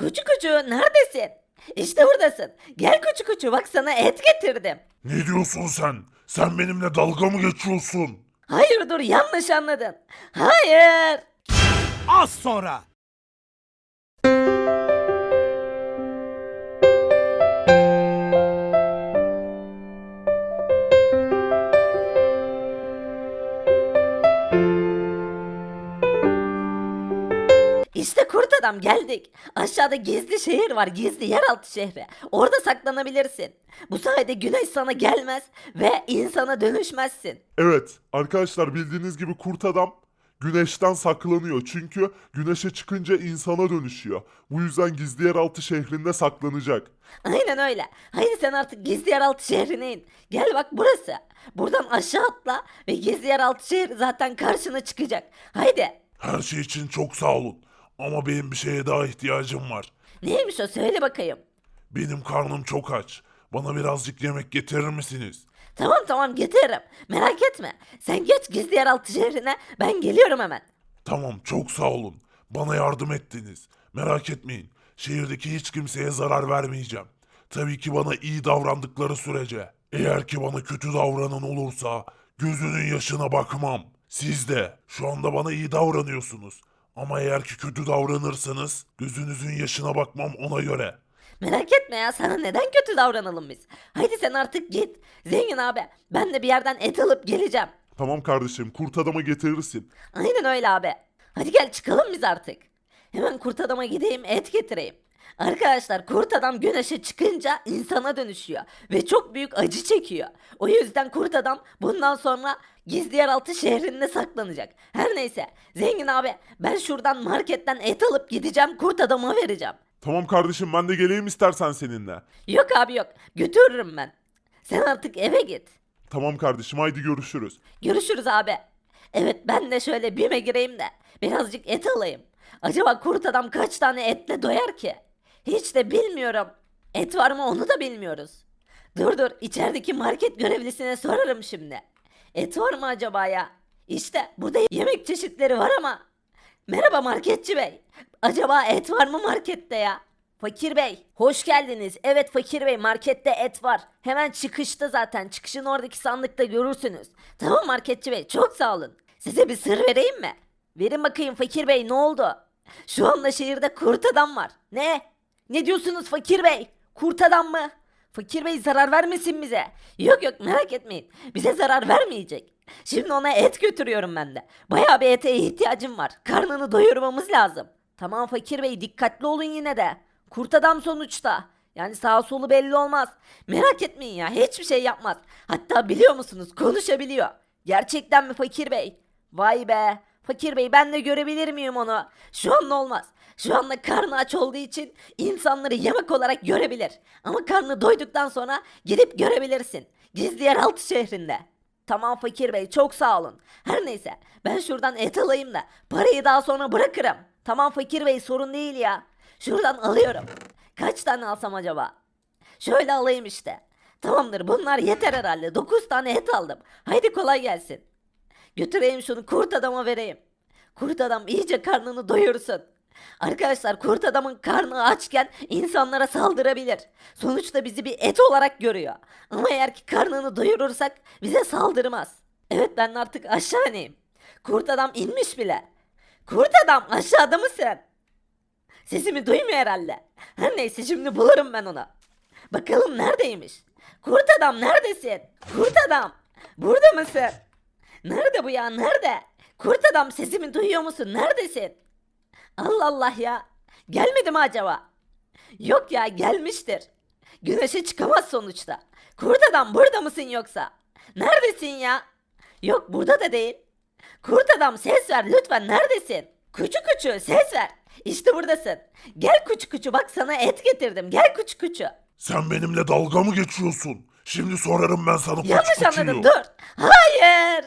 Kuçu kuçu neredesin? İşte buradasın. Gel kuçu kuçu bak sana et getirdim. Ne diyorsun sen? Sen benimle dalga mı geçiyorsun? Hayır dur yanlış anladın. Hayır. Az sonra. İşte kurt adam geldik. Aşağıda gizli şehir var gizli yeraltı şehri. Orada saklanabilirsin. Bu sayede güneş sana gelmez ve insana dönüşmezsin. Evet arkadaşlar bildiğiniz gibi kurt adam güneşten saklanıyor. Çünkü güneşe çıkınca insana dönüşüyor. Bu yüzden gizli yeraltı şehrinde saklanacak. Aynen öyle. Haydi sen artık gizli yeraltı şehrine in. Gel bak burası. Buradan aşağı atla ve gizli yeraltı şehri zaten karşına çıkacak. Haydi. Her şey için çok sağ olun. Ama benim bir şeye daha ihtiyacım var. Neymiş o söyle bakayım. Benim karnım çok aç. Bana birazcık yemek getirir misiniz? Tamam tamam getiririm. Merak etme. Sen geç gizli yeraltı şehrine. Ben geliyorum hemen. Tamam çok sağ olun. Bana yardım ettiniz. Merak etmeyin. Şehirdeki hiç kimseye zarar vermeyeceğim. Tabii ki bana iyi davrandıkları sürece. Eğer ki bana kötü davranan olursa gözünün yaşına bakmam. Siz de şu anda bana iyi davranıyorsunuz. Ama eğer ki kötü davranırsanız gözünüzün yaşına bakmam ona göre. Merak etme ya sana neden kötü davranalım biz. Haydi sen artık git. Zengin abi ben de bir yerden et alıp geleceğim. Tamam kardeşim kurt adamı getirirsin. Aynen öyle abi. Hadi gel çıkalım biz artık. Hemen kurt adama gideyim et getireyim. Arkadaşlar kurt adam güneşe çıkınca insana dönüşüyor ve çok büyük acı çekiyor. O yüzden kurt adam bundan sonra gizli yeraltı şehrinde saklanacak. Her neyse zengin abi ben şuradan marketten et alıp gideceğim kurt adama vereceğim. Tamam kardeşim ben de geleyim istersen seninle. Yok abi yok götürürüm ben. Sen artık eve git. Tamam kardeşim haydi görüşürüz. Görüşürüz abi. Evet ben de şöyle BİM'e gireyim de birazcık et alayım. Acaba kurt adam kaç tane etle doyar ki? Hiç de bilmiyorum. Et var mı onu da bilmiyoruz. Dur dur içerideki market görevlisine sorarım şimdi. Et var mı acaba ya? İşte burada yemek çeşitleri var ama. Merhaba marketçi bey. Acaba et var mı markette ya? Fakir bey, hoş geldiniz. Evet Fakir bey, markette et var. Hemen çıkışta zaten. Çıkışın oradaki sandıkta görürsünüz. Tamam marketçi bey, çok sağ olun. Size bir sır vereyim mi? Verin bakayım Fakir bey, ne oldu? Şu anda şehirde kurt adam var. Ne? Ne diyorsunuz Fakir bey? Kurt adam mı? Fakir bey zarar vermesin bize. Yok yok merak etmeyin. Bize zarar vermeyecek. Şimdi ona et götürüyorum ben de. Bayağı bir ete ihtiyacım var. Karnını doyurmamız lazım. Tamam fakir bey dikkatli olun yine de. Kurt adam sonuçta. Yani sağ solu belli olmaz. Merak etmeyin ya hiçbir şey yapmaz. Hatta biliyor musunuz konuşabiliyor. Gerçekten mi fakir bey? Vay be. Fakir bey ben de görebilir miyim onu? Şu an olmaz. Şu anda karnı aç olduğu için insanları yemek olarak görebilir. Ama karnı doyduktan sonra gidip görebilirsin. Gizli yeraltı şehrinde. Tamam fakir bey çok sağ olun. Her neyse ben şuradan et alayım da parayı daha sonra bırakırım. Tamam fakir bey sorun değil ya. Şuradan alıyorum. Kaç tane alsam acaba? Şöyle alayım işte. Tamamdır bunlar yeter herhalde. 9 tane et aldım. Haydi kolay gelsin. Götüreyim şunu kurt adama vereyim. Kurt adam iyice karnını doyursun. Arkadaşlar kurt adamın karnı açken insanlara saldırabilir. Sonuçta bizi bir et olarak görüyor. Ama eğer ki karnını doyurursak bize saldırmaz. Evet ben artık aşağı ineyim. Kurt adam inmiş bile. Kurt adam aşağıda mısın? Sesimi duymuyor herhalde. Her neyse şimdi bulurum ben onu. Bakalım neredeymiş? Kurt adam neredesin? Kurt adam. Burada mısın? Nerede bu ya nerede? Kurt adam sesimi duyuyor musun? Neredesin? Allah Allah ya. Gelmedi mi acaba? Yok ya gelmiştir. Güneşe çıkamaz sonuçta. Kurt adam burada mısın yoksa? Neredesin ya? Yok burada da değil. Kurt adam ses ver lütfen neredesin? Kuçu kuçu ses ver. İşte buradasın. Gel kuçu kuçu bak sana et getirdim. Gel kuçu kuçu. Sen benimle dalga mı geçiyorsun? Şimdi sorarım ben sana Yanlış kuçu kuçuyu. anladın dur. Hayır.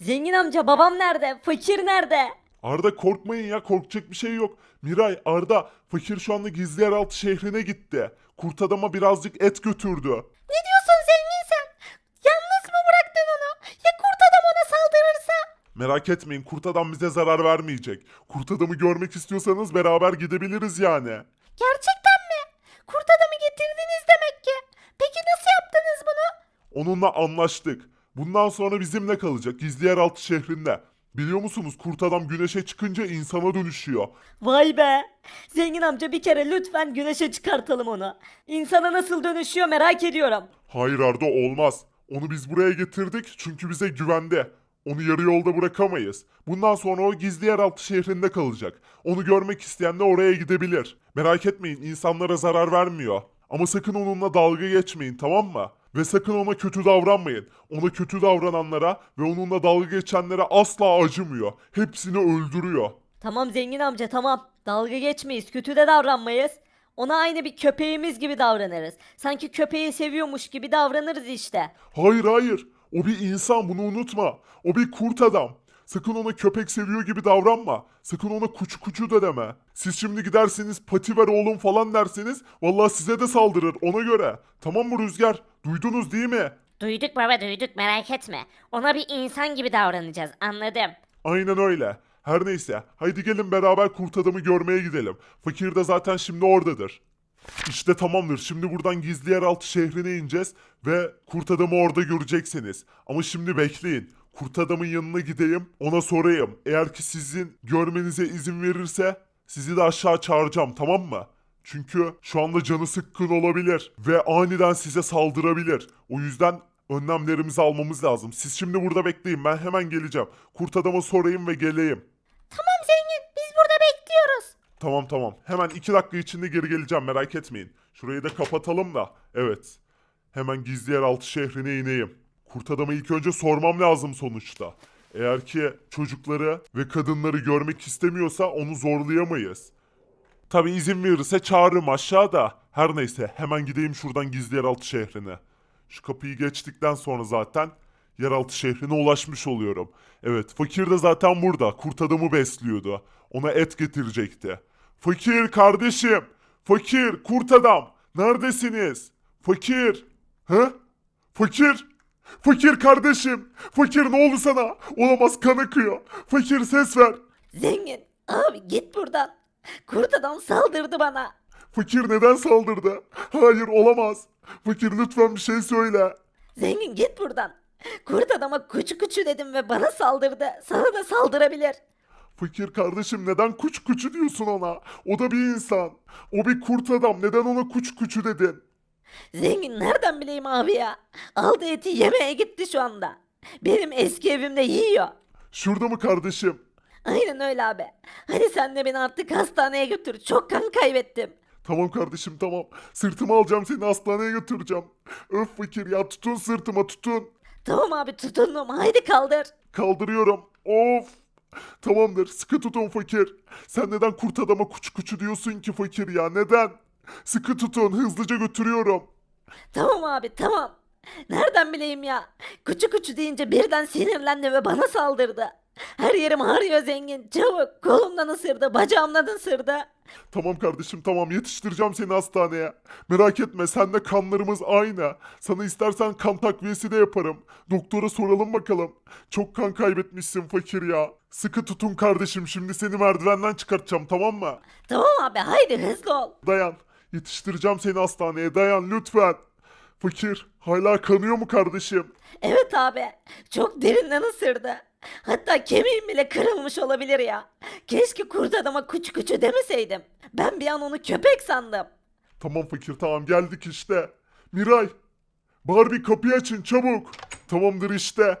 Zengin amca babam nerede? Fakir nerede? Arda korkmayın ya korkacak bir şey yok. Miray Arda fakir şu anda gizli yeraltı şehrine gitti. Kurt adama birazcık et götürdü. Ne diyorsun zengin sen? Yalnız mı bıraktın onu? Ya kurt adam ona saldırırsa? Merak etmeyin kurt adam bize zarar vermeyecek. Kurt adamı görmek istiyorsanız beraber gidebiliriz yani. Gerçekten mi? Kurt adamı getirdiniz demek ki. Peki nasıl yaptınız bunu? Onunla anlaştık. Bundan sonra bizimle kalacak gizli yeraltı şehrinde. Biliyor musunuz kurt adam güneşe çıkınca insana dönüşüyor. Vay be. Zengin amca bir kere lütfen güneşe çıkartalım onu. İnsana nasıl dönüşüyor merak ediyorum. Hayır Arda olmaz. Onu biz buraya getirdik çünkü bize güvende. Onu yarı yolda bırakamayız. Bundan sonra o gizli yeraltı şehrinde kalacak. Onu görmek isteyen de oraya gidebilir. Merak etmeyin insanlara zarar vermiyor. Ama sakın onunla dalga geçmeyin tamam mı? Ve sakın ona kötü davranmayın. Ona kötü davrananlara ve onunla dalga geçenlere asla acımıyor. Hepsini öldürüyor. Tamam zengin amca tamam. Dalga geçmeyiz, kötü de davranmayız. Ona aynı bir köpeğimiz gibi davranırız. Sanki köpeği seviyormuş gibi davranırız işte. Hayır hayır. O bir insan bunu unutma. O bir kurt adam. Sakın ona köpek seviyor gibi davranma. Sakın ona kuçu kuçu da deme. Siz şimdi giderseniz pati ver oğlum falan derseniz vallahi size de saldırır ona göre. Tamam mı Rüzgar? Duydunuz değil mi? Duyduk baba duyduk merak etme. Ona bir insan gibi davranacağız anladım. Aynen öyle. Her neyse. Haydi gelin beraber kurt adamı görmeye gidelim. Fakir de zaten şimdi oradadır. İşte tamamdır. Şimdi buradan gizli yeraltı şehrine ineceğiz ve kurt adamı orada göreceksiniz. Ama şimdi bekleyin. Kurt adamın yanına gideyim, ona sorayım. Eğer ki sizin görmenize izin verirse sizi de aşağı çağıracağım tamam mı? Çünkü şu anda canı sıkkın olabilir ve aniden size saldırabilir. O yüzden önlemlerimizi almamız lazım. Siz şimdi burada bekleyin ben hemen geleceğim. Kurt adama sorayım ve geleyim. Tamam zengin biz burada bekliyoruz. Tamam tamam. Hemen iki dakika içinde geri geleceğim merak etmeyin. Şurayı da kapatalım da. Evet. Hemen gizli yeraltı şehrine ineyim. Kurt adama ilk önce sormam lazım sonuçta. Eğer ki çocukları ve kadınları görmek istemiyorsa onu zorlayamayız. Tabi izin verirse çağırırım aşağıda. Her neyse hemen gideyim şuradan gizli yeraltı şehrine. Şu kapıyı geçtikten sonra zaten yeraltı şehrine ulaşmış oluyorum. Evet fakir de zaten burada. Kurt adamı besliyordu. Ona et getirecekti. Fakir kardeşim. Fakir kurt adam. Neredesiniz? Fakir. He? Fakir. Fakir kardeşim. Fakir ne oldu sana? Olamaz kan akıyor. Fakir ses ver. Zengin abi git buradan. Kurt adam saldırdı bana. Fakir neden saldırdı? Hayır olamaz. Fakir lütfen bir şey söyle. Zengin git buradan. Kurt adama kuçu kuçu dedim ve bana saldırdı. Sana da saldırabilir. Fakir kardeşim neden kuç kuçu diyorsun ona? O da bir insan. O bir kurt adam. Neden ona kuç kuçu dedin? Zengin nereden bileyim abi ya? Aldı eti yemeye gitti şu anda. Benim eski evimde yiyor. Şurada mı kardeşim? Aynen öyle abi. Hadi sen de beni artık hastaneye götür. Çok kan kaybettim. Tamam kardeşim tamam. Sırtıma alacağım seni hastaneye götüreceğim. Öf fakir ya tutun sırtıma tutun. Tamam abi tutundum. Haydi kaldır. Kaldırıyorum. Of. Tamamdır sıkı tutun fakir. Sen neden kurt adama kuçu kuçu diyorsun ki fakir ya neden? Sıkı tutun hızlıca götürüyorum. Tamam abi tamam. Nereden bileyim ya? Kuçu kuçu deyince birden sinirlendi ve bana saldırdı. Her yerim ağrıyor zengin. Çabuk kolumdan ısırdı, bacağımdan ısırdı. Tamam kardeşim tamam yetiştireceğim seni hastaneye. Merak etme sende kanlarımız aynı. Sana istersen kan takviyesi de yaparım. Doktora soralım bakalım. Çok kan kaybetmişsin fakir ya. Sıkı tutun kardeşim şimdi seni merdivenden çıkartacağım tamam mı? Tamam abi haydi hızlı ol. Dayan. Yetiştireceğim seni hastaneye dayan lütfen. Fakir hala kanıyor mu kardeşim? Evet abi çok derinden ısırdı. Hatta kemiğim bile kırılmış olabilir ya. Keşke kurt adama kuçu kuçu demeseydim. Ben bir an onu köpek sandım. Tamam fakir tamam geldik işte. Miray. Barbie kapıyı açın çabuk. Tamamdır işte.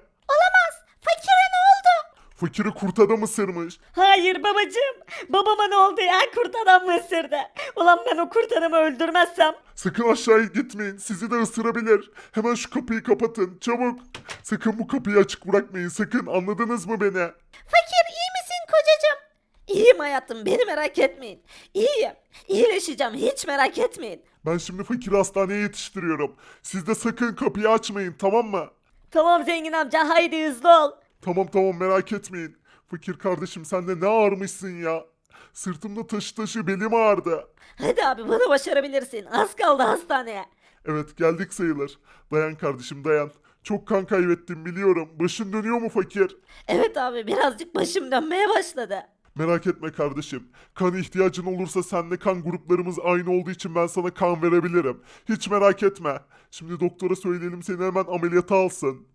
Fakiri kurt adam ısırmış. Hayır babacığım. Babama ne oldu ya kurt adam mı ısırdı? Ulan ben o kurt adamı öldürmezsem. Sakın aşağıya gitmeyin. Sizi de ısırabilir. Hemen şu kapıyı kapatın. Çabuk. Sakın bu kapıyı açık bırakmayın. Sakın. Anladınız mı beni? Fakir iyi misin kocacığım? İyiyim hayatım beni merak etmeyin. İyiyim. İyileşeceğim hiç merak etmeyin. Ben şimdi fakiri hastaneye yetiştiriyorum. Siz de sakın kapıyı açmayın. Tamam mı? Tamam zengin amca haydi hızlı ol. Tamam tamam merak etmeyin. Fakir kardeşim sen de ne ağırmışsın ya. Sırtımda taşı taşı belim ağrıdı. Hadi abi bunu başarabilirsin. Az kaldı hastaneye. Evet geldik sayılır. Dayan kardeşim dayan. Çok kan kaybettim biliyorum. Başın dönüyor mu fakir? Evet abi birazcık başım dönmeye başladı. Merak etme kardeşim. Kan ihtiyacın olursa senle kan gruplarımız aynı olduğu için ben sana kan verebilirim. Hiç merak etme. Şimdi doktora söyleyelim seni hemen ameliyata alsın.